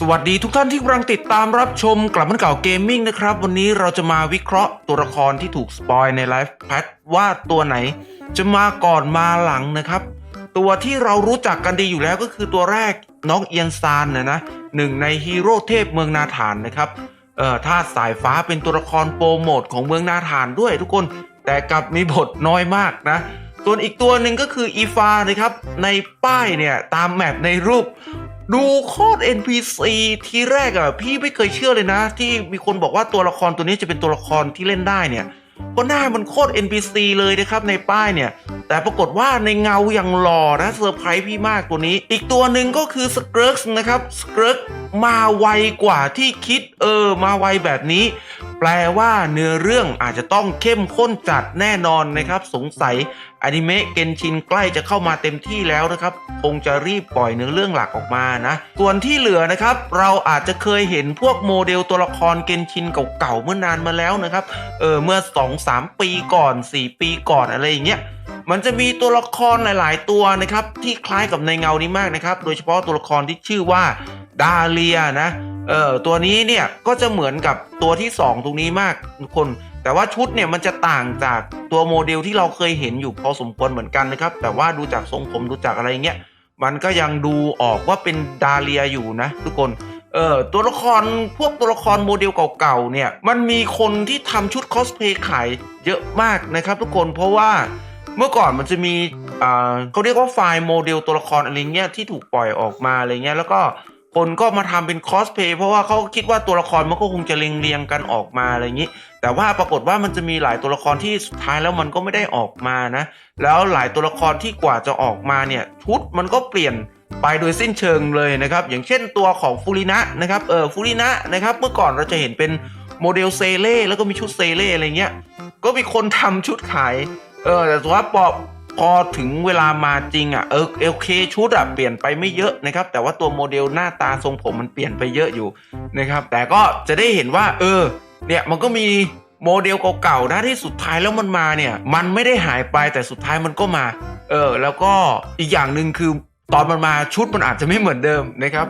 สวัสดีทุกท่านที่กำลังติดตามรับชมกลับมันเก่าเกมมิ่งนะครับ วันนี้เราจะมาวิเคราะห์ตัวละครที่ถูกสปอยในไลฟ์แพทว่าตัวไหน จะมาก่อนมาหลังนะครับ ตัวที่เรารู้จักกันดีอยู่แล้วก็คือตัวแรกน้องเอียนซานนะนะหนึ่งในฮีโร่เทพเมืองนาถานนะครับเอ่อถ้าสายฟ้าเป็นตัวละครโปรโมทของเมืองนาถานด้วยทุกคนแต่กลับมีบทน้อยมากนะส่วนอีกตัวหนึ่งก็คืออีฟานะครับในป้ายเนี่ยตามแมปในรูป ดูโคตร NPC ทีแรกอะพี่ไม่เคยเชื่อเลยนะ ที่มีคนบอกว่าตัวละครตัวนี้จะเป็นตัวละครที่เล่นได้เนี่ยเพราะหน้ามันโคตร NPC เลยนะครับในป้ายเนี่ย แต่ปรากฏว่าในเงาอย่างหล่อนะเซอร์ไพรส์พี่มากตัวนี้ อีกตัวหนึ่งก็คือสเกร์กนะครับสเกร์กมาไวกว่าที่คิดเออมาไวแบบนี้ แปลว่าเนื้อเรื่องอาจจะต้องเข้มข้นจัดแน่นอนนะครับ สงสัยอนิเมะเกนชินใกล้จะเข้ามาเต็มที่แล้วนะครับ คงจะรีบปล่อยเนื้อเรื่องหลักออกมานะ ส่วนที่เหลือนะครับ เราอาจจะเคยเห็นพวกโมเดลตัวละครเกนชินเก่าๆเมื่อนานมาแล้วนะครับ เออเมื่อ 2-3 ปีก่อน 4 ปีก่อนอะไรอย่างเงี้ยมันจะมีตัวละครหลาย ๆ ตัวนะครับที่คล้ายกับในเงานี้มากนะครับ โดยเฉพาะตัวละครที่ชื่อว่าดาเลียนะ เออตัวนี้เนี่ยก็จะเหมือนกับตัวที่ 2 ตรงนี้มากทุกคน แต่ว่าชุดเนี่ยมันจะต่างจากตัวโมเดลที่เราเคยเห็นอยู่พอสมควรเหมือนกันนะครับ แต่ว่าดูจากทรงผมดูจากอะไรเงี้ยมันก็ยังดูออกว่าเป็นดาเลียอยู่นะทุกคนเออตัวละครพวกตัวละครโมเดลเก่าๆเนี่ยมันมีคนที่ทำชุดคอสเพลย์ขายเยอะมากนะครับ ทุกคนเพราะว่าเมื่อก่อนมันจะมีอ่าเขาเรียกว่าไฟล์โมเดลตัวละครอะไรเงี้ยที่ถูกปล่อยออกมาอะไรเงี้ยแล้วก็ คนก็มาทำเป็นคอสเพย์เพราะว่าเขาคิดว่าตัวละครมันก็คงจะเรียงเรียงกันออกมาอะไรอย่างนี้ แต่ว่าปรากฏว่ามันจะมีหลายตัวละครที่สุดท้ายแล้วมันก็ไม่ได้ออกมานะ แล้วหลายตัวละครที่กว่าจะออกมาเนี่ยชุดมันก็เปลี่ยนไปโดยสิ้นเชิงเลยนะครับ อย่างเช่นตัวของฟูรินะนะครับเออฟูรินะนะครับเมื่อก่อนเราจะเห็นเป็นโมเดลเซเล่แล้วก็มีชุดเซเล่อะไรเงี้ยก็มีคนทำชุดขายเออแต่ว่าพอ พอถึงเวลามาจริงอะเออโอเคชุดอะเปลี่ยนไปไม่เยอะนะครับ แต่ว่าตัวโมเดลหน้าตาทรงผมมันเปลี่ยนไปเยอะอยู่นะครับ แต่ก็จะได้เห็นว่า เออ เนี่ยมันก็มีโมเดลเก่าๆนะที่สุดท้ายแล้วมันมาเนี่ย มันไม่ได้หายไปแต่สุดท้ายมันก็มา เออ แล้วก็อีกอย่างหนึ่งคือ ตอนมันมาชุดมันอาจจะไม่เหมือนเดิมนะครับ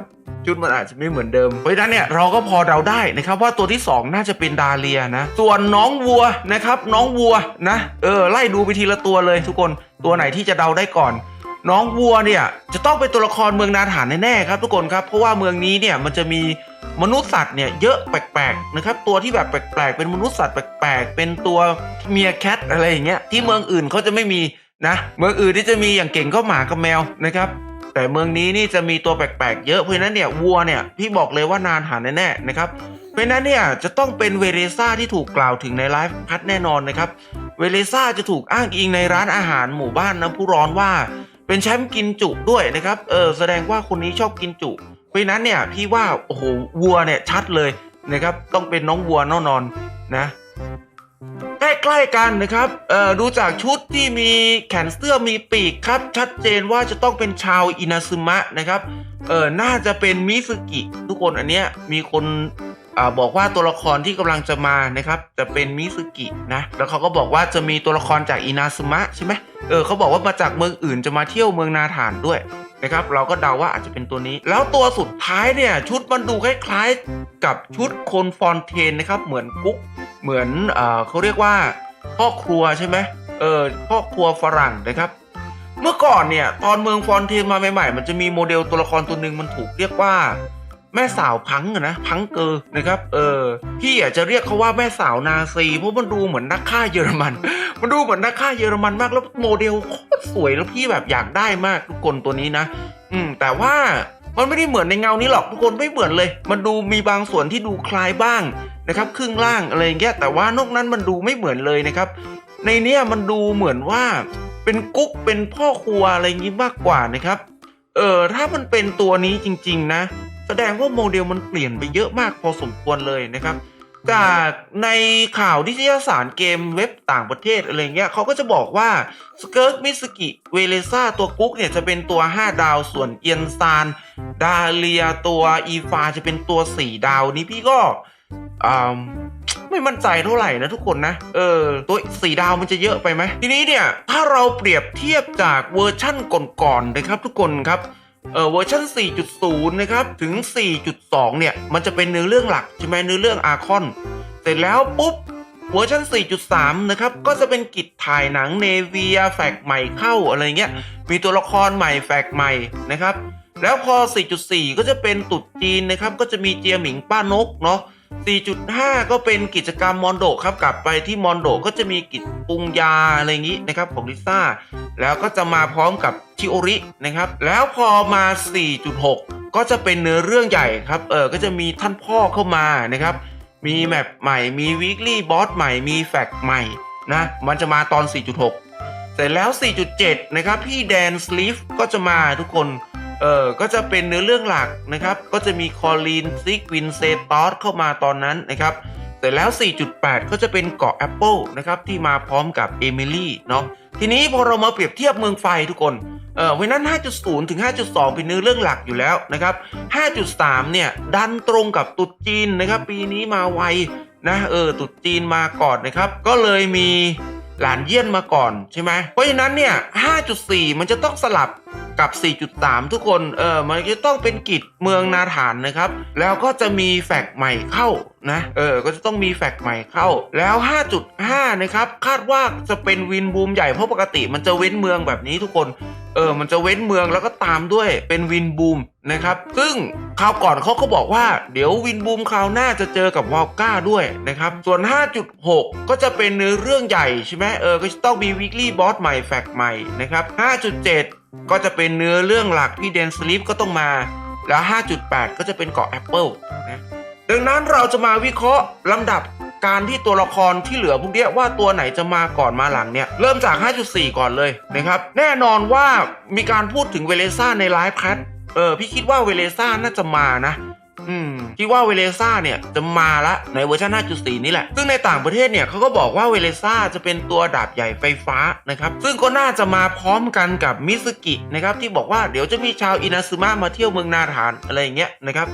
ชุดมันอาจจะไม่เหมือนเดิม เพราะฉะนั้นเนี่ยเราก็พอเดาได้นะครับว่าตัวที่ 2 น่าจะเป็นดาเลียนะ ส่วนน้องวัวนะครับน้องวัวนะเออไล่ดูไปทีละตัวเลยทุกคนตัวไหนที่จะเดาได้ก่อน น้องวัวเนี่ยจะต้องเป็นตัวละครเมืองนาถานแน่ๆครับทุกคนครับเพราะว่าเมืองนี้เนี่ยมันจะมีมนุษย์สัตว์เนี่ยเยอะแปลกๆนะครับตัวที่แบบแปลกๆ เป็นมนุษย์สัตว์แปลกๆ เป็นตัวเมียแคทอะไรอย่างเงี้ยที่เมืองอื่นเขาจะไม่มีนะเมืองอื่นที่จะมีอย่างเก่งก็หมากับแมวนะครับ แต่เมืองนี้นี่จะมีตัวแปลกๆเยอะเพราะนั้นเนี่ยวัวเนี่ยพี่บอกเลยว่านานหาแน่ๆนะครับเพราะนั้นเนี่ยจะต้องเป็นเวเรซ่าที่ถูกกล่าวถึงในไลฟ์พัทแน่นอนนะครับเวเรซ่าจะถูกอ้างอิงในร้านอาหารหมู่บ้านน้ำพุร้อนว่า เป็นแชมป์กินจุด้วยนะครับเออแสดงว่าคนนี้ชอบกินจุ เพราะฉะนั้นเนี่ยพี่ว่าโอ้โหวัวเนี่ยชัดเลยนะครับต้องเป็นน้องวัวแน่นอนนะ ใกล้ๆกันนะครับเอ่อดูจากชุดที่มีแขนเสื้อมีปีกครับ ชัดเจนว่าจะต้องเป็นชาวอินาซึมะนะครับเออน่าจะเป็นมิซึกิทุกคนอันเนี้ยมีคนอ่าบอกว่าตัวละครที่กำลังจะมานะครับจะเป็นมิซึกินะแล้วเขาก็บอกว่าจะมีตัวละครจากอินาซึมะใช่ไหมเออเขาบอกว่ามาจากเมืองอื่นจะมาเที่ยวเมืองนาถานด้วย นะครับเราก็เดาว่าอาจจะเป็นตัวนี้ แล้วตัวสุดท้ายเนี่ยชุดมันดูคล้ายๆ กับชุดคนฟอนเทนนะครับเหมือนกุ๊กเหมือนเอ่อเขาเรียกว่าพ่อครัวใช่ไหมเออพ่อครัวฝรั่งนะครับเมื่อก่อนเนี่ยตอนเมืองฟอนเทนมาใหม่ๆ มันจะมีโมเดลตัวละครตัวหนึ่งมันถูกเรียกว่า แม่สาวพังอะนะพังเกอร์นะครับเออพี่อยาจจะเรียกเขาว่าแม่สาวนาซีเพราะมันดูเหมือนนักฆ่าเยอรมัน มันดูเหมือนนักฆ่าเยอรมันมากแล้วโมเดลโคตรสวยแล้วพี่แบบอยากได้มากทุกคนตัวนี้นะ อืมแต่ว่ามันไม่ได้เหมือนในเงานี้หรอกทุกคนไม่เหมือนเลย มันดูมีบางส่วนที่ดูคล้ายบ้างนะครับ ครึ่งล่างอะไรอย่างเงี้ยแต่ว่านอกนั้นมันดูไม่เหมือนเลยนะครับ ในเนี้ยมันดูเหมือนว่าเป็นกุ๊กเป็นพ่อครัวอะไรอย่างงี้มากกว่านะครับ เออถ้ามันเป็นตัวนี้จริง ๆ นะ แสดงว่าโมเดลมันเปลี่ยนไปเยอะมากพอสมควรเลยนะครับ จากในข่าวนิตยสารเกมเว็บต่างประเทศอะไรเงี้ยเขาก็จะบอกว่าสเกิร์กมิสกิเวเลซ่าตัวกุ๊กเนี่ยจะเป็นตัว 5 ดาวส่วนเอียนซาน ดาเลียตัวอีฟาจะเป็นตัว 4 ดาวนี้พี่ก็ไม่มั่นใจเท่าไหร่นะทุกคนนะ เออ ตัว4ดาวมันจะเยอะไปไหม ทีนี้เนี่ย ถ้าเราเปรียบเทียบจากเวอร์ชั่นก่อนๆนะครับทุกคนครับ เออเวอร์ชัน4.0 นะครับ ถึง 4.2 เนี่ย มันจะเป็นเนื้อเรื่องหลัก ใช่ไหมเนื้อเรื่องอาคอน เสร็จแล้วปุ๊บเวอร์ชัน4.3 นะครับ ก็จะเป็นกิจถ่ายหนังเนเวียแฟกใหม่เข้าอะไรเงี้ย มีตัวละครใหม่แฟกใหม่นะครับ แล้วพอ 4.4 ก็จะเป็นตุดจีนนะครับ ก็จะมีเจียหมิงป้านกเนาะ 4.5 ก็เป็นกิจกรรมมอนโดครับ กลับไปที่มอนโดก็จะมีกิจปรุงยาอะไรอย่างนี้นะครับของลิซ่า แล้วก็จะมาพร้อมกับชิโอรินะครับ แล้วพอมา 4.6 ก็จะเป็นเนื้อเรื่องใหญ่ครับ เออ ก็จะมีท่านพ่อเข้ามานะครับ มีแมปใหม่ มีวีคลี่บอสใหม่ มีแฟกใหม่นะ มันจะมาตอน 4.6 เสร็จแล้ว 4.7 นะครับ พี่แดนสลีฟก็จะมาทุกคน เออก็จะเป็นเนื้อเรื่องหลักนะครับ ก็จะมีคอลีนซิกวินเซตอสเข้ามาตอนนั้นนะครับเสร็จแล้ว 4.8 ก็จะเป็นเกาะแอปเปิลนะครับที่มาพร้อมกับเอมิลี่เนาะทีนี้พอเรามาเปรียบเทียบเมืองไฟทุกคนเออเพราะฉะนั้น 5.0 ถึง 5.2 เป็นเนื้อเรื่องหลักอยู่แล้วนะครับ 5.3 เนี่ย ดันตรงกับตรุษจีนนะครับ ปีนี้มาไวนะเออตรุษจีนมาก่อนนะครับ ก็เลยมีหลานเยี่ยนมาก่อนใช่ไหมเพราะฉะนั้นเนี่ย 5.4 มันจะต้องสลับ กับ 4.3 ทุกคนเออมันจะต้องเป็นกิจเมืองนาฐานนะครับ แล้วก็จะมีแฟกใหม่เข้านะเออก็จะต้องมีแฟกใหม่เข้าแล้ว 5.5 นะครับ คาดว่าจะเป็นวินบูมใหญ่เพราะปกติมันจะเว้นเมืองแบบนี้ทุกคน เออมันจะเว้นเมืองแล้วก็ตามด้วยเป็นวินบูมนะครับ ซึ่งคราวก่อนเขาก็บอกว่า เดี๋ยววินบูมคราวหน้าจะเจอกับวอลก้าด้วยนะครับ ส่วน 5.6 ก็จะเป็นเนื้อเรื่องใหญ่ใช่ไหมเออ ก็จะต้องมีวิกลี่บอสใหม่แฟกใหม่นะครับ 5.7 ก็จะเป็นเนื้อเรื่องหลักพี่เดนสลิปก็ต้องมา แล้ว 5.8 ก็จะเป็นเกาะแอปเปิลนะดังนั้นเราจะมาวิเคราะห์ลำดับ การที่ตัวละครที่เหลือพวกเนี้ยว่าตัวไหนจะมาก่อนมาหลังเนี่ย เริ่มจาก 5.4 ก่อนเลยนะครับแน่นอนว่ามีการพูดถึงเวเลซ่าในไลฟ์แคทเออพี่คิดว่าเวเลซ่าน่าจะมานะ คิดว่าเวเลซ่าเนี่ยจะมาละในเวอร์ชัน5.4 นี่แหละ ซึ่งในต่างประเทศเนี่ยเขาก็บอกว่าเวเลซ่าจะเป็นตัวดาบใหญ่ไฟฟ้านะครับ ซึ่งก็น่าจะมาพร้อมกันกับมิสกินะครับที่บอกว่าเดี๋ยวจะมีชาวอินาซึมะมาเที่ยวเมืองนาธานอะไรอย่างเงี้ยนะครับ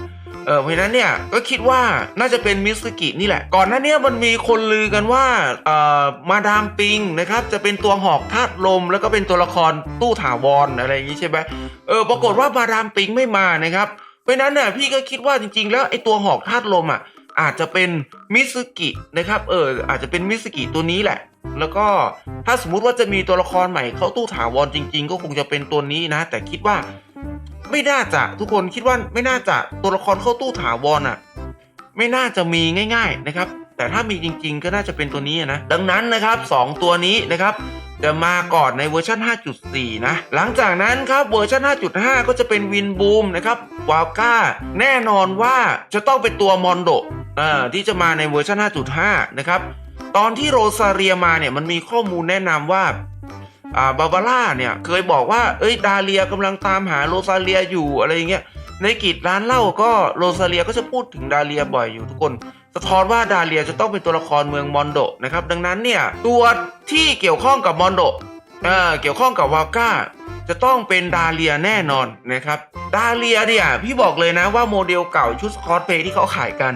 เออเพราะนั้นเนี่ยก็คิดว่าน่าจะเป็นมิสกินี่แหละ ก่อนหน้านี้มันมีคนลือกันว่าเอ่อมาดามปิงนะครับจะเป็นตัวหอกธาตุลม แล้วก็เป็นตัวละครตู้ถาวรอะไรอย่างงี้ใช่ไหมเออปรากฏว่ามาดามปิงไม่มานะครับ เพราะนั้นเนี่ยพี่ก็คิดว่าจริง ๆ แล้วไอ้ตัวหอกธาตุลมอะอาจจะเป็นมิสกินะครับเอออาจจะเป็นมิสกิตัวนี้แหละ แล้วก็ถ้าสมมุติว่าจะมีตัวละครใหม่เข้าตู้ถาวรจริง ๆ ก็คงจะเป็นตัวนี้นะ แต่คิดว่าไม่น่าจะทุกคนคิดว่าไม่น่าจะตัวละครเข้าตู้ถาวรอะ ไม่น่าจะมีง่าย ๆนะครับ แต่ถ้ามีจริง ๆ ก็น่าจะเป็นตัวนี้นะดังนั้นนะครับสองตัวนี้นะครับ จะมาก่อนในเวอร์ชัน5.4 นะ หลังจากนั้นครับเวอร์ชัน5.5 ก็จะเป็นวินบูมนะครับวาลก้า แน่นอนว่าจะต้องเป็นตัวมอนโดอ่าที่จะมาในเวอร์ชัน5.5 นะครับ ตอนที่โรซาเรียมาเนี่ยมันมีข้อมูลแนะนำว่าอ่าบาบาร่าเนี่ยเคยบอกว่าเอ้ยดาเลียกำลังตามหาโรซาเลียอยู่อะไรอย่างเงี้ยในกิจร้านเหล้าก็โรซาเลียก็จะพูดถึงดาเลียบ่อยอยู่ทุกคน สะท้อนว่าดาเลียจะต้องเป็นตัวละครเมืองมอนโดนะครับ ดังนั้นเนี่ยตัวที่เกี่ยวข้องกับมอนโดเอ่อเกี่ยวข้องกับวาลก้าจะต้องเป็นดาเลียแน่นอนนะครับ ดาเลียเนี่ยพี่บอกเลยนะว่าโมเดลเก่าชุดคอสเพย์ที่เขาขายกัน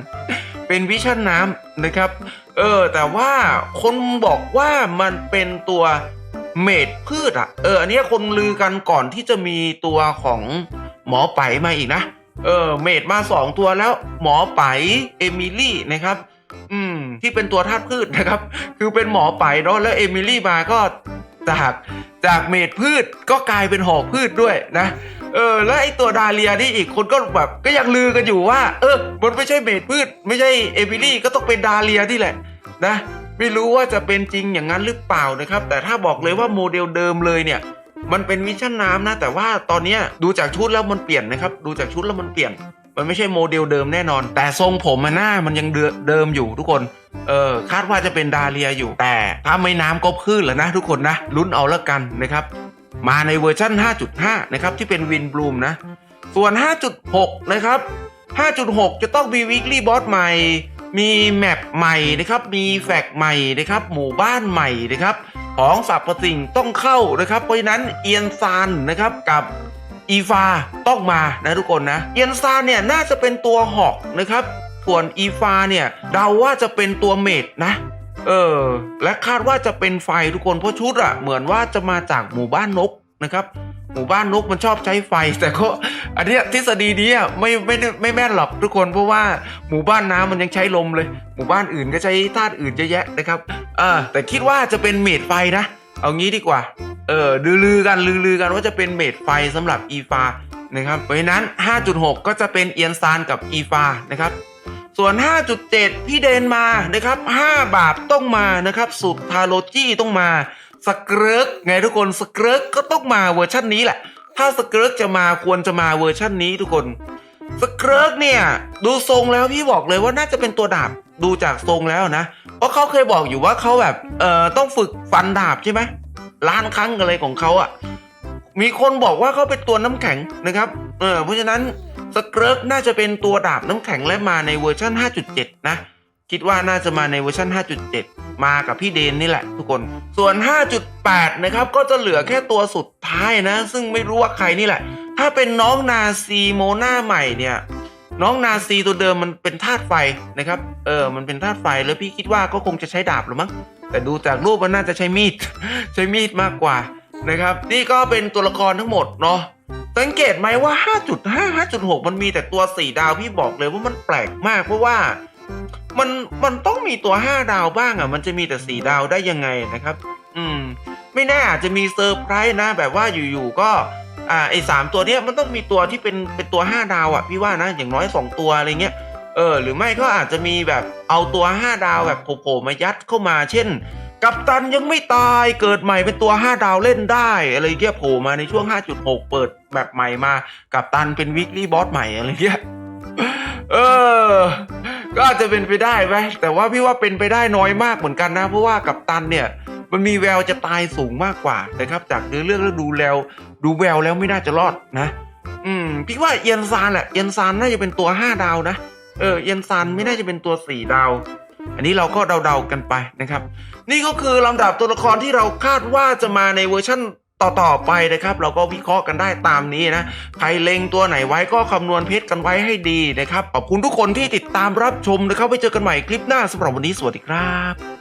เป็นวิชั่นน้ำนะครับ เออ แต่ว่าคนบอกว่ามันเป็นตัวเมดพืชอะ เออ อันนี้คนลือกันก่อนที่จะมีตัวของหมอไปมาอีกนะ เออเมดมาสองตัวแล้ว หมอไปเอมิลี่นะครับ อืม ที่เป็นตัวธาตุพืชนะครับ คือเป็นหมอไปเนาะแล้วเอมิลี่มาก็จากจากเมดพืชก็กลายเป็นหอกพืชด้วยนะเออแล้วไอตัวดาเลียนี่อีกคนก็แบบก็ยังลือกันอยู่ว่า เออมันไม่ใช่เมดพืช ไม่ใช่เอมิลี่ก็ต้องเป็นดาเลียที่แหละ นะ ไม่รู้ว่าจะเป็นจริงอย่างนั้นหรือเปล่านะครับ แต่ถ้าบอกเลยว่าโมเดลเดิมเลยเนี่ย มันเป็นวิชั่นน้ำนะ แต่ว่าตอนนี้ดูจากชุดแล้วมันเปลี่ยนนะครับ ดูจากชุดแล้วมันเปลี่ยน มันไม่ใช่โมเดลเดิมแน่นอน แต่ทรงผมมันหน้ามันยังเดิเดิมอยู่ทุกคนเออคาดว่าจะเป็นดาเลียอยู่ แต่ถ้าไม่น้ำก็พืชแล้วนะ ทุกคนนะลุ้นเอาละกันนะครับ มาในเวอร์ชั่น 5.5 นะครับที่เป็นวินบลูมนะ ส่วน 5.6 นะครับ 5.6 จะต้องมีวิกฤ y บอสใหม่มีแมปใหม่นะครับ มีแฟกใหม่นะครับ หมู่บ้านใหม่นะครับ ของสรรพสิ่งต้องเข้านะครับ เพราะฉะนั้นเอียนซานนะครับกับอีฟาต้องมานะทุกคนนะ เอียนซานเนี่ยน่าจะเป็นตัวหอกนะครับ ส่วนอีฟาเนี่ยเดาว่าจะเป็นตัวเมดนะ เออ และคาดว่าจะเป็นไฟทุกคนเพราะชุดอะเหมือนว่าจะมาจากหมู่บ้านนกนะครับ หมู่บ้านนกมันชอบใช้ไฟ แต่ก็อันเนี้ยทฤษฎีนี้ไม่ไม่ได้ไม่แม่นหรอกทุกคนเพราะว่าหมู่บ้านน้ำมันยังใช้ลมเลย หมู่บ้านอื่นก็ใช้ธาตุอื่นเยอะแยะนะครับเออแต่คิดว่าจะเป็นเมดไฟนะ เอางี้ดีกว่าเออลือๆกันลือๆกันว่าจะเป็นเมดไฟสำหรับอีฟานะครับเพราะฉะนั้น 5.6 ก็จะเป็นเอียนซานกับอีฟานะครับส่วน 5.7 พี่เดนมานะครับ 5 บาทต้องมานะครับ สุดทาโรจี้ต้องมา สเกรกไงทุกคนสเกรกก็ต้องมาเวอร์ชันนี้แหละ ถ้าสเกรกจะมาควรจะมาเวอร์ชันนี้ทุกคนสเกรกเนี่ย ดูทรงแล้วพี่บอกเลยว่าน่าจะเป็นตัวดาบดูจากทรงแล้วนะ เพราะเขาเคยบอกอยู่ว่าเขาแบบเอ่อต้องฝึกฟันดาบใช่ไหมล้านครั้งอะไรของเขาอะ่ะมีคนบอกว่าเขาเป็นตัวน้ำแข็งนะครับเออเพราะฉะนั้นสเกรกน่าจะเป็นตัวดาบน้ำแข็งและมาในเวอร์ชัน5.7 นะ คิดว่าน่าจะมาในเวอร์ชัน5.7 มากับพี่เดนนี่แหละทุกคน ส่วน 5.8 นะครับ ก็จะเหลือแค่ตัวสุดท้ายนะ ซึ่งไม่รู้ว่าใครนี่แหละ ถ้าเป็นน้องนาซีโมนาใหม่เนี่ย น้องนาซีตัวเดิมมันเป็นธาตุไฟนะครับ เออ มันเป็นธาตุไฟ แล้วพี่คิดว่าก็คงจะใช้ดาบหรือมั้ง แต่ดูจากรูปมันน่าจะใช้มีด ใช้มีดมากกว่านะครับ นี่ก็เป็นตัวละครทั้งหมดเนาะสังเกตไหมว่า 5.5 5.6 มันมีแต่ตัว 4 ดาวพี่บอกเลยว่ามันแปลกมากเพราะว่า มันมันต้องมีตัว 5 ดาวบ้างอะ มันจะมีแต่ 4 ดาวได้ยังไงนะครับ อืม ไม่แน่อาจจะมีเซอร์ไพรส์นะ แบบว่าอยู่ๆก็อ่าไอ้สามตัวเนี้ยมันต้องมีตัวที่เป็นเป็นตัว 5 ดาวอะพี่ว่านะอย่างน้อย 2 ตัวอะไรเงี้ยเออหรือไม่ก็อาจจะมีแบบเอาตัว 5 ดาวแบบโผล่มายัดเข้ามา เช่น กัปตันยังไม่ตายเกิดใหม่เป็นตัว 5 ดาวเล่นได้อะไรเงี้ยโผล่มาในช่วง 5.6 เปิดแบบใหม่มา กัปตันเป็นวิก l ี b บอสใหม่อะไรเงี้ยเออ ก็อาจจะเป็นไปได้ไหมแต่ว่าพี่ว่าเป็นไปได้น้อยมากเหมือนกันนะ เพราะว่ากัปตันเนี่ยมันมีแววจะตายสูงมากกว่านะครับ จากเนื้อเรื่องแล้วดูแล้ว ดูแววแล้วไม่น่าจะรอดนะ อืม พี่ว่าเอียนซานแหละเอียนซานน่าจะเป็นตัว5ดาวนะเออเอียนซานไม่น่าจะเป็นตัว4ดาว อันนี้เราก็เดาๆกันไปนะครับ นี่ก็คือลำดับตัวละครที่เราคาดว่าจะมาในเวอร์ชั่น ต่อๆไปนะครับ เราก็วิเคราะห์กันได้ตามนี้นะ ใครเล็งตัวไหนไว้ก็คำนวณเพชรกันไว้ให้ดีนะครับ ขอบคุณทุกคนที่ติดตามรับชมนะครับไว้เจอกันใหม่คลิปหน้าสำหรับวันนี้สวัสดีครับ